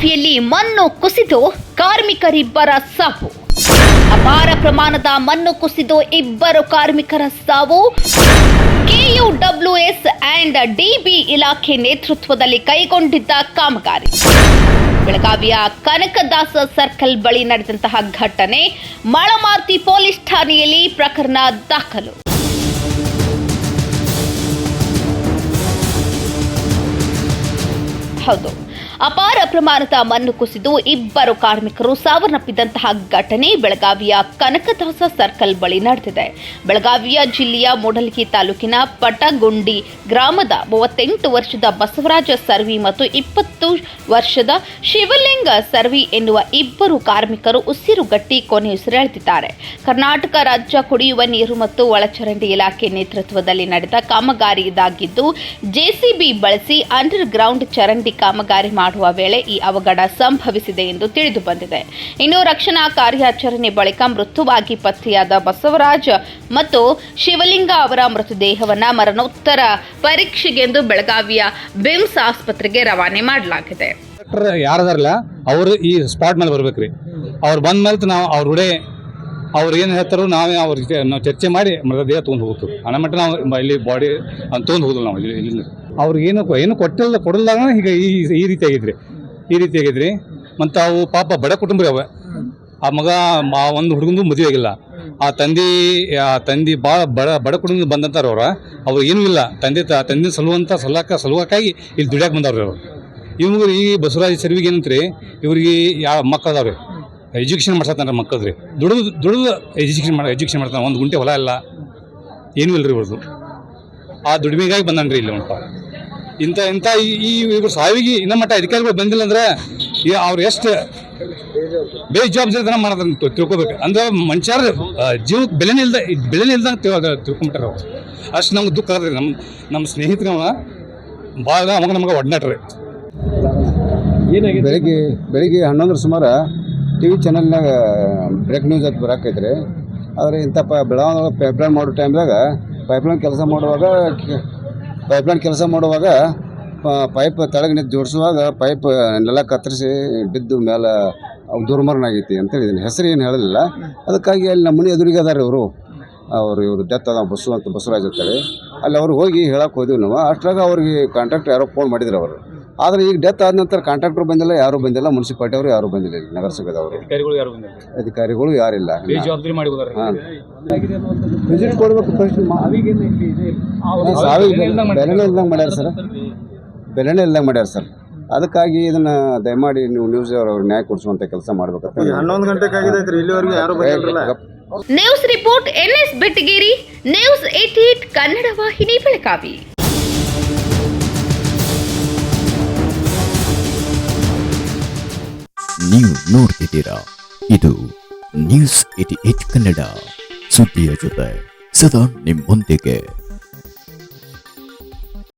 ಬೆಳಗಾವಿಯಲ್ಲಿ ಮಣ್ಣು ಕುಸಿದು ಕಾರ್ಮಿಕರಿಬ್ಬರ ಸಾವು. ಅಪಾರ ಪ್ರಮಾಣದ ಮಣ್ಣು ಕುಸಿದು ಇಬ್ಬರು ಕಾರ್ಮಿಕರ ಸಾವು. ಕೆಯುಡಬ್ಲ್ಯೂಎಸ್ ಅಂಡ್ ಡಿಬಿ ಇಲಾಖೆ ನೇತೃತ್ವದಲ್ಲಿ ಕೈಗೊಂಡಿದ್ದ ಕಾಮಗಾರಿ. ಬೆಳಗಾವಿಯ ಕನಕದಾಸ ಸರ್ಕಲ್ ಬಳಿ ನಡೆದಂತಹ ಘಟನೆ ಮಳಮಾರ್ತಿ ಪೊಲೀಸ್ ಠಾಣೆಯಲ್ಲಿ ಪ್ರಕರಣ ದಾಖಲು. ಹೌದು. ಅಪಾರ ಪ್ರಮಾಣದ ಮಣ್ಣು ಕುಸಿದು ಇಬ್ಬರು ಕಾರ್ಮಿಕರು ಸಾವನ್ನಪ್ಪಿದಂತಹ ಘಟನೆ ಬೆಳಗಾವಿಯ ಕನಕದಾಸ ಸರ್ಕಲ್ ಬಳಿ ನಡೆದಿದೆ. ಬೆಳಗಾವಿಯ ಜಿಲ್ಲೆಯ ಮೂಡಲಗಿ ತಾಲೂಕಿನ ಪಟಗುಂಡಿ ಗ್ರಾಮದ ಮೂವತ್ತೆಂಟು ವರ್ಷದ ಬಸವರಾಜ ಸರ್ವಿ ಮತ್ತು ಇಪ್ಪತ್ತು ವರ್ಷದ ಶಿವಲಿಂಗ ಸರ್ವಿ ಎನ್ನುವ ಇಬ್ಬರು ಕಾರ್ಮಿಕರು ಉಸಿರುಗಟ್ಟಿ ಕೊನೆಯುಸಿರೆಳೆದಿದ್ದಾರೆ ಕರ್ನಾಟಕ ರಾಜ್ಯ ಕುಡಿಯುವ ನೀರು ಮತ್ತು ಒಳಚರಂಡಿ ಇಲಾಖೆ ನೇತೃತ್ವದಲ್ಲಿ ನಡೆದ ಕಾಮಗಾರಿ ಇದಾಗಿದ್ದು ಜೆಸಿಬಿ ಬಳಸಿ ಅಂಡರ್ ಗ್ರೌಂಡ್ ಚರಂಡಿ ಕಾಮಗಾರಿ ಮಾಡುವ ವೇಳೆ ಈ ಅವಘಡ ಸಂಭವಿಸಿದೆ ಎಂದು ತಿಳಿದು ಬಂದಿದೆ. ಇನ್ನು ರಕ್ಷಣಾ ಕಾರ್ಯಾಚರಣೆ ಬಳಿಕ ಮೃತವಾಗಿ ಪತ್ತೆಯಾದ ಬಸವರಾಜ್ ಮತ್ತು ಶಿವಲಿಂಗ ಅವರ ಮೃತದೇಹವನ್ನ ಮರಣೋತ್ತರ ಪರೀಕ್ಷೆಗೆಂದು ಬೆಳಗಾವಿಯ ಬಿಮ್ಸ್ ಆಸ್ಪತ್ರೆಗೆ ರವಾನೆ ಮಾಡಲಾಗಿದೆ. ಯಾರದಾರಲ್ಲ ಅವರು ಈ ಸ್ಪಾಟ್ ಮೇಲೆ ಬರ್ಬೇಕ್ರಿ. ಅವ್ರು ಬಂದ ಮೇಲೆ ನಾವು ಅವ್ರ ಉಡೆ ಅವ್ರು ಏನು ಹೇಳ್ತಾರೋ ನಾವೇ ಅವ್ರ ನಾವು ಚರ್ಚೆ ಮಾಡಿ ಮೃತದೇಹ ತೊಗೊಂಡು ಹೋಗ್ತೀವಿ. ಹಣ ಮಟ್ಟ ನಾವು ಇಲ್ಲಿ ಬಾಡಿ ತೊಗೊಂಡು ಹೋಗಲ್ಲ ನಾವು ಇಲ್ಲಿ ಇಲ್ಲಿಂದ ಅವ್ರಿಗೆ ಏನು ಏನು ಕೊಟ್ಟಿಲ್ಲ ಕೊಡಲ್ದಾಗ ಈಗ ಈ ಈ ರೀತಿ ಆಗಿದ್ರಿ. ಈ ರೀತಿ ಆಗಿದ್ರಿ. ಮತ್ತು ಅವು ಪಾಪ ಬಡ ಕುಟುಂಬ ಅವ. ಆ ಮಗ ಆ ಒಂದು ಹುಡುಗಂದು ಮದುವೆ ಆಗಿಲ್ಲ. ಆ ತಂದೆ ಆ ತಂದೆ ಭಾಳ ಬಡ ಬಡ ಕುಟುಂಬದಿಂದ ಬಂದಂತಾರ ಅವ್ರು. ಅವ್ರು ಏನೂ ಇಲ್ಲ. ತಂದೆ ತ ತಂದೆ ಸಲುವಂತ ಸಲಕ ಸಲುವಕ್ಕಾಗಿ ಇಲ್ಲಿ ದುಡಿಯಾಕೆ ಬಂದವ್ರಿ ಅವರು. ಇವ್ರು ಈ ಬಸವರಾಜ ಸರ್ವಿಗೆ ಏನಂತ್ರಿ, ಇವ್ರಿಗೆ ಯಾವ ಮಕ್ಕಳದವ್ರಿ. ಎಜುಕೇಷನ್ ಮಾಡ್ಸತ್ತಾನ ಮಕ್ಕಳು ರೀ ದುಡಿದು ದುಡಿದು ಎಜುಕೇಷನ್ ಮಾಡಿ ಎಜುಕೇಷನ್ ಮಾಡ್ತಾನೆ. ಒಂದು ಗುಂಟೆ ಹೊಲ ಇಲ್ಲ. ಏನೂ ಇಲ್ಲ ರೀ ಇವ್ರದ್ದು ಆ ದುಡಿಮೆಗಾಗಿ ಬಂದನ್ರಿ ಇಲ್ಲಿ ಅವನಪ್ಪ ಇಂಥ ಇಂಥ ಈ ಇವರು ಇವ್ರ ಸಾವಿಗೆ ಇನ್ನ ಮಟ್ಟ ಅಧಿಕಾರಿಗಳು ಬಂದಿಲ್ಲ ಅಂದ್ರೆ ಈ ಅವ್ರು ಎಷ್ಟು ಬೇಜವಾಬ್ದಾರಿತನ ಮಾಡೋದನ್ನ ತಿಳ್ಕೊಬೇಕು. ಅಂದ್ರೆ ಮನುಷ್ಯರ ಜೀವಕ್ಕೆ ಬೆಲೆನೇ ಇಲ್ದ ಬೆಲೆನೇ ಇಲ್ದಂಗೆ ತಿಳ್ಕೊಂಬಿಟ್ಟಾರ ಅವ್ರು. ಅಷ್ಟು ನಮ್ಗೆ ದುಃಖ ಆಗ್ರಿ ನಮ್ಮ ನಮ್ಮ ಸ್ನೇಹಿತರವ ಭಾಳ ಅವಾಗ ನಮ್ಗೆ ಒಡನಾಟ್ರಿ. ಬೆಳಿಗ್ಗೆ ಬೆಳಿಗ್ಗೆ ಹನ್ನೊಂದರ ಸುಮಾರು ಟಿ ವಿ ಚಾನಲ್ನಾಗ ಬ್ರೇಕ್ ನ್ಯೂಸ್ ಅಂತ ಬರಾಕೈತ್ರಿ. ಆದರೆ ಇಂಥ ಪ ಬೆಳವಣಿಗೆ ಪೈಪ್ಲೈನ್ ಮಾಡೋ ಟೈಮ್ದಾಗ ಪೈಪ್ಲೈನ್ ಕೆಲಸ ಮಾಡುವಾಗ ಪೈಪ್ಲೈನ್ ಕೆಲಸ ಮಾಡುವಾಗ ಪೈಪ್ ತೆಳಗೆ ನಿಂತು ಜೋಡಿಸುವಾಗ ಪೈಪ್ ನೆಲ ಕತ್ತರಿಸಿ ಬಿದ್ದು ಮೇಲೆ ಅವು ದುರ್ಮರಣ ಆಗೈತಿ ಅಂತೇಳಿ ಇದನ್ನ ಹೆಸರು ಏನು ಹೇಳಲಿಲ್ಲ. ಅದಕ್ಕಾಗಿ ಅಲ್ಲಿ ನಮ್ಮ ಮನೆ ಎದುರಿಗೆ ಅದಾರೆ ಇವರು. ಅವರು ಇವರು ಡೆತ್ ಅದ ಬಸ್ಸು ಅಂತ ಬಸವರಾಜ್ ಅಂತೇಳಿ ಅಲ್ಲಿ ಅವ್ರಿಗೆ ಹೋಗಿ ಹೇಳಕ್ಕೆ ಹೋದ್ವಿ ನಾವು. ಅಷ್ಟ್ರಾಗ ಅವ್ರಿಗೆ ಕಾಂಟ್ಯಾಕ್ಟ್ ಯಾರೋ ಫೋನ್ ಮಾಡಿದ್ರು ಅವರು. ಆದರೆ ಈಗ ಡೆತ್ ಆದ ನಂತರ ಕಾಂಟ್ರಾಕ್ಟರ್ ಬಂದಿಲ್ಲ ಯಾರು ಬಂದಿಲ್ಲ ಮುನ್ಸಿಪಾಲ್ಟಿ ಅವರು ಯಾರು ಬಂದಿಲ್ಲ ಇಲ್ಲಿ ನಗರಸಭೆದವರು. ಅಧಿಕಾರಿಗಳು ಯಾರು ಬಂದಿಲ್ಲ? ಅಧಿಕಾರಿಗಳು ಯಾರಿಲ್ಲ ವಿಸಿಟ್ ಕೊಡಬೇಕು ಫಸ್ಟ್ ಸಾವಿಗೆ ಬೆಲೆನೇ ಇಲ್ದಂಗೆ ಮಾಡ್ಯಾರ ಸರ್. ಬೆಲೆನೇ ಇಲ್ದಂಗೆ ಮಾಡ್ಯಾರ ಸರ್. ಅದಕ್ಕಾಗಿ ಇದನ್ನ ದಯಮಾಡಿ ನೀವು ನ್ಯೂಸ್ ಅವರು ನ್ಯಾಯ ಕೊಡಿಸುವಂತ ಕೆಲಸ ಮಾಡ್ಬೇಕಂತ ಹನ್ನೊಂದು ಗಂಟೆಗೆ ಇಲ್ಲಿವರೆಗೂ ಯಾರು news report N S Bettageri news eighty Kannada ವಾಹಿನಿ ಬೆಳಗಾವಿ ನೀವು ನೋಡ್ತಿದ್ದೀರಾ? ಇದು ನ್ಯೂಸ್ ಏಟಿ ಏಟ್ ಕನ್ನಡ ಸುದ್ದಿಯ ಜೊತೆ. ಸದಾ ನಿಮ್ಮೊಂದಿಗೆ.